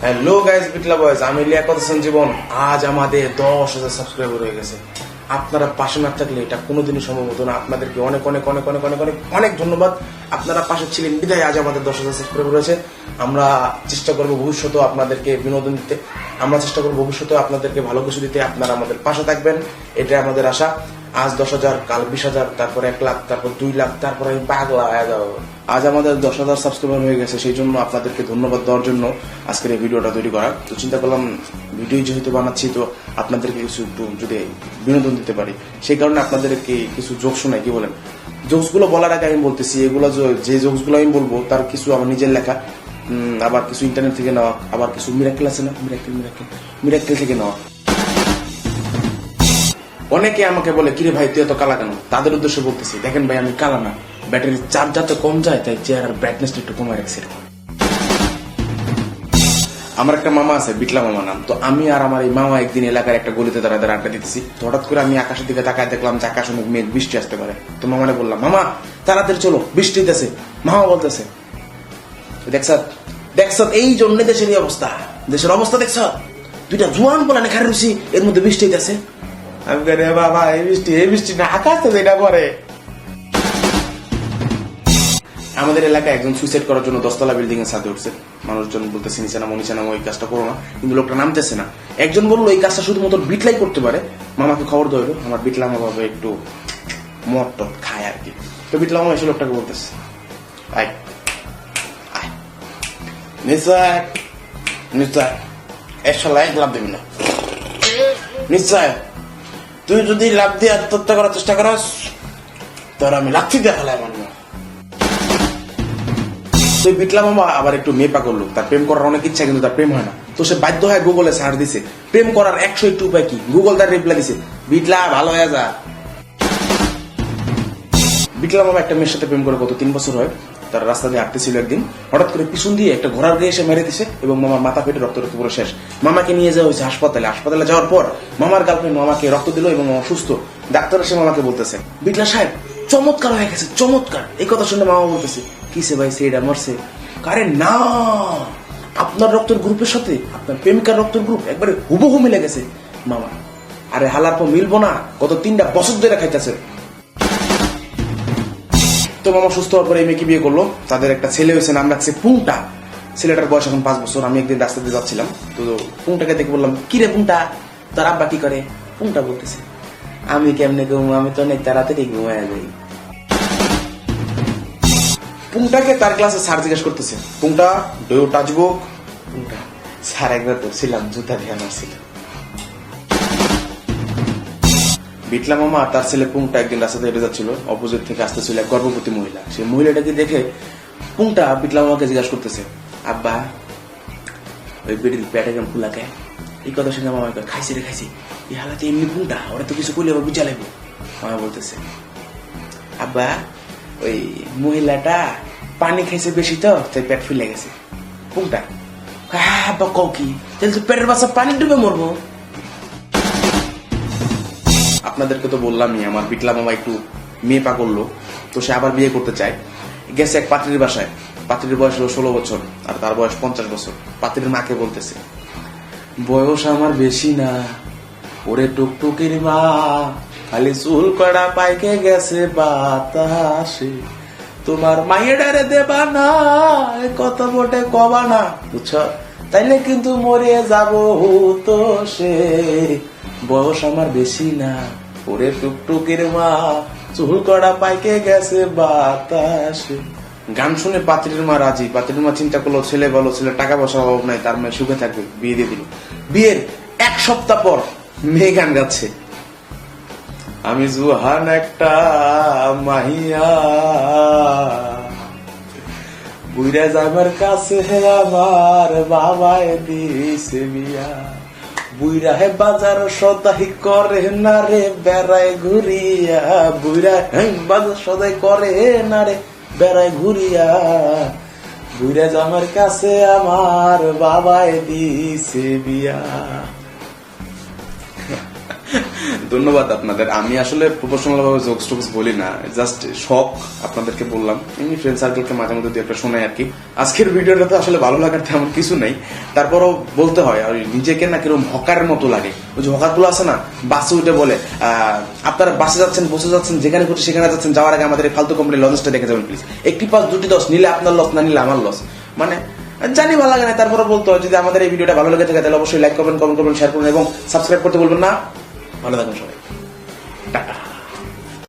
Hello guys বিটলা boys আমি লিয়াকত হোসেন জীবন। আজ আমাদের দশ হাজার সাবস্ক্রাইবার হয়ে গেছে। আপনারা পাশে না থাকলে এটা কোনোদিনই সম্ভব হতো না। আপনাদেরকে অনেক অনেক অনেক অনেক অনেক অনেক অনেক ধন্যবাদ। আপনারা পাশে ছিলেন বিদায়, আজ আমাদের দশ হাজার সাবস্ক্রাইবার রয়েছে আমরা চেষ্টা করব ভবিষ্যতেও আপনাদেরকে বিনোদন দিতে। আমরা চেষ্টা করব ভবিষ্যতেও আপনাদেরকে ভালো কিছু দিতে। আপনারা আমাদের পাশে থাকবেন। এটাই আমাদের আশা। আজ দশ হাজার, কাল বিশ হাজার, তারপর এক লাখ, তারপর দুই লাখ, তারপর আমি পাগলা আজ আমাদের দশ হাজার সাবস্ক্রাইবার হয়ে গেছে, সেই জন্য আপনাদেরকে ধন্যবাদ দেওয়ার জন্য আজকের এই ভিডিওটা তৈরি করা। তো চিন্তা করলাম, ভিডিও যেহেতু বানাচ্ছি, তো আপনাদেরকে কিছু একটু, যদি বিনোদন দিতে পারি, সেই কারণে আপনাদেরকে কিছু জোক শোনাই, কি বলেন? জোকসগুলো বলার আগে আমি বলতেছি, এগুলো যে- যে জোকসগুলো আমি বলব, তার কিছু আমার নিজের লেখা আবার কিছু ইন্টারনেট থেকে নেওয়া, আবার কিছু মিরাক্কেল আছে না? মিরাক্কেল মিরাক্কেল মিরাক্কেল থেকে নেওয়া। অনেকে আমাকে বলে, কিরে ভাই, তুই এত কালা কেন? তাদের উদ্দেশ্যে বলতেছি, দেখেন ভাই, আমি কালা না। ব্যাটারির চার্জ যাতে কম যায়, তাই চেয়ারের ব্রাইটনেসটা একটু কমায় রাখছি আমার একটা মামা আছে, বিটলা মামা নাম। তো আমি আর আমার এই মামা একদিন এলাকার একটা গলিতে দাঁড়া দাঁড়া আড্ডা দিতেছি। হঠাৎ করে আমি আকাশের দিকে তাকায় দেখলাম যে আকাশ অনেক মেঘ, বৃষ্টি আসতে পারে। তো মামানে বললাম, মামা, তাড়াতাড়ি চলো, বৃষ্টি দিতেছে মামা বলতেছে দেখছ দেখছ এই জন্য দেশের অবস্থা। দেশের অবস্থা দেখছ দুইটা জোয়ান বলে না খারে রুচি এর মধ্যে বৃষ্টি হইতেছে। আমি রে বাবা, এই বৃষ্টি এই বৃষ্টি না আকাশ তো যেটা পরে আমাদের এলাকায় একজন সুইসাইড করার জন্য দশতলা বিল্ডিং এর সাথে উঠছে। মানুষজন বলতেছে, নিচে নামো এই কাজটা করো না। কিন্তু লোকটা নামতেছে না। একজন বলল, এই কাজটা শুধুমাত্র বিটলাই করতে পারে। মামাকে খবর দেবে আমার বিটলা ভাবে একটু মদ টদ খায় আর কি তো বিটলা মামা এসে লোকটাকে বলতেছে, আয় নিশ্চয় নিশ্চয়। এর সালা এক লাভ দিবি না। নিশ্চয়। তুই যদি লাভ দিয়ে আত্মহত্যা করার চেষ্টা করাস, তোর আমি লাথি দিয়ে তুই আবার একটু মেপা করল তার প্রেম করার অনেক ইচ্ছা, কিন্তু তার প্রেম হয় না। তো সে বাধ্য হয় গুগলে সার্চ দিছে, প্রেম করার একশো একটু উপায় কি? গুগল তার রিপ্লাই দিছে, বিটলা, ভালো হয়ে যা। বিটলা মামা একটা মেয়ের সাথে প্রেম করে কত তিন বছর হয়? তার রাস্তা দিয়ে হাঁটতেছিল একদিন। হঠাৎ করে পিছন দিয়ে একটা ঘোড়ার গায়ে এসে মেরে দিছে এবং মামার মাথা পেটে রক্ত রক্ত পুরো শেষ। মামাকে নিয়ে যাওয়া হয়েছে হাসপাতালে। হাসপাতালে যাওয়ার পর মামার গার্লফ্রেন্ড মামাকে রক্ত দিল এবং মামা সুস্থ ডাক্তার এসে মামাকে বলতেছে, বিটলা সাহেব, চমৎকার হয়ে গেছে, চমৎকার। এই কথা শুনে মামা বলতেছে কিসে ভাই সেইটা মরছে? আরে না, আপনার রক্তের গ্রুপের সাথে, আপনার প্রেমিকার রক্তের গ্রুপ একবারে হুবহু মিলে গেছে। মামা, আরে হালার পর মিলবো না, গত তিনটা বছর ধরে খাইতেছে। তো মামা সুস্থ হওয়ার পরে এই মেয়েকে বিয়ে করল। তাদের একটা ছেলে হয়েছে, নাম রাখছে পুংটা। ছেলেটার বয়স এখন পাঁচ বছর, আমি একদিন রাস্তা দিয়ে যাচ্ছিলাম। তো পুংটাকে দেখে বললাম, কি রে পুংটা? তার আব্বা কি করে? পুংটা বলতেছে, আমি কেমনে ঘুমো? আমি তো অনেক তাড়াতাড়ি ঘুমায় যাই। পুংটাকে তার ক্লাসে স্যার জিজ্ঞেস করতেছে, পুংটা ডু ইউ টাচ বুক পুংটা, স্যার, একবার তো ছিলাম জুতা দিয়ে মারছিল বিটলা মামা আর তার ছেলে পুংটা একদিন রাস্তাতে হেঁটে যাচ্ছিল অপোজিট থেকে আসতেছিল এক গর্ভবতী মহিলা। সেই মহিলাটাকে দেখে পুংটা বিটলা মামাকে জিজ্ঞাসা করতেছে, আব্বা, ওই বেটির পেটে কেমন ফুলাকে এই কথা শুনে মামা খাইছি রে, খাইছি। এই হালাতে এমনি পুংটা, ওরা তো কিছু করলে আবার বুঝা লাগবে। মামা বলতেছে, আব্বা, ওই মহিলাটা পানি খাইছে বেশি তো, তাই পেট ফুলে গেছে। পুংটা? হ্যাঁ আব্বা, কও কি? তাহলে তো পেটের বাচ্চা পানি ডুবে মরবো। আপনাদেরকে তো বললামই, আমার বিটলা মামা একটু মেয়ে পা করল তো সে আবার বিয়ে করতে চায়। গেছে এক পাত্রীর বাসায়। পাত্রীর বয়স হলো ষোলো বছর, আর তার বয়স পঞ্চাশ বছর। পাত্রীর মাকে বলতেছে, বয়স আমার বেশি না, ওরে টুকটুকির মা, খালি চুল কড়া পাইকে গেছে বাতাসে, তোমার মাইয়েডারে দেবা না কত বটে কবা না। বুঝছ? তাইলে কিন্তু মরে যাব তো সে, বয়স আমার বেশি না ওরে টুকটুকির মা চুল কড়া পাইকে গেছে বাতাসে। গান শুনে পাত্রীর মা রাজি। পাত্রীর মা চিন্তা করল, ছেলে বলো ছেলে টাকা পয়সা অভাব নাই, তার মেয়ে সুখে থাকবে, বিয়ে দিয়ে দিল। বিয়ের এক সপ্তাহ পর মেয়ে গান গাচ্ছে। আমি জুহান একটা মাহিয়া বুইরা যাবার কাছে আমার বাবায় দিছে বিয়া। বুইরা হে বাজার সদাই করে না রে, বেড়ায় ঘুরিয়া বুইরা বাজার সদাই করে না রে, বেড়ায় ঘুরিয়া। বুইরা জামার কাছে আমার বাবায় দিছে বিয়া। ধন্যবাদ আপনাদের। আমি আসলে প্রফেশনাল ভাবে জোকস টোকস বলি না জাস্ট শখ আপনাদেরকে বললাম। এমনি ফ্রেন্ড সার্কেলকে মাঝে মধ্যে দু একটা শোনাই আর কি। আজকের ভিডিওটা তো আসলে ভালো লাগার তেমন কিছু নেই। তারপরও বলতে হয়, আর নিজেকে না কীরকম হকারের মতো লাগে। ওই যে হকারগুলো আছে না, বাসে উঠে বলে আপনারা বাসে যাচ্ছেন, বসে যাচ্ছেন, যেখানে খুশি সেখানে যাচ্ছেন, যাওয়ার আগে আমাদের ফালতু কোম্পানি লঞ্চটা দেখে যাবেন প্লিজ একটি পাস দুটি দশ, নিলে আপনার লস না নিলে আমার লস মানে জানি ভালো লাগে না তারপরে বলতে যদি আমাদের এই ভিডিওটা ভালো লেগে থাকে, তাহলে অবশ্যই লাইক করবেন কমেন্ট করবেন শেয়ার করবেন এবং সাবস্ক্রাইব করতে বলবেন না। ভালো থাকুন সবাই। টাটা।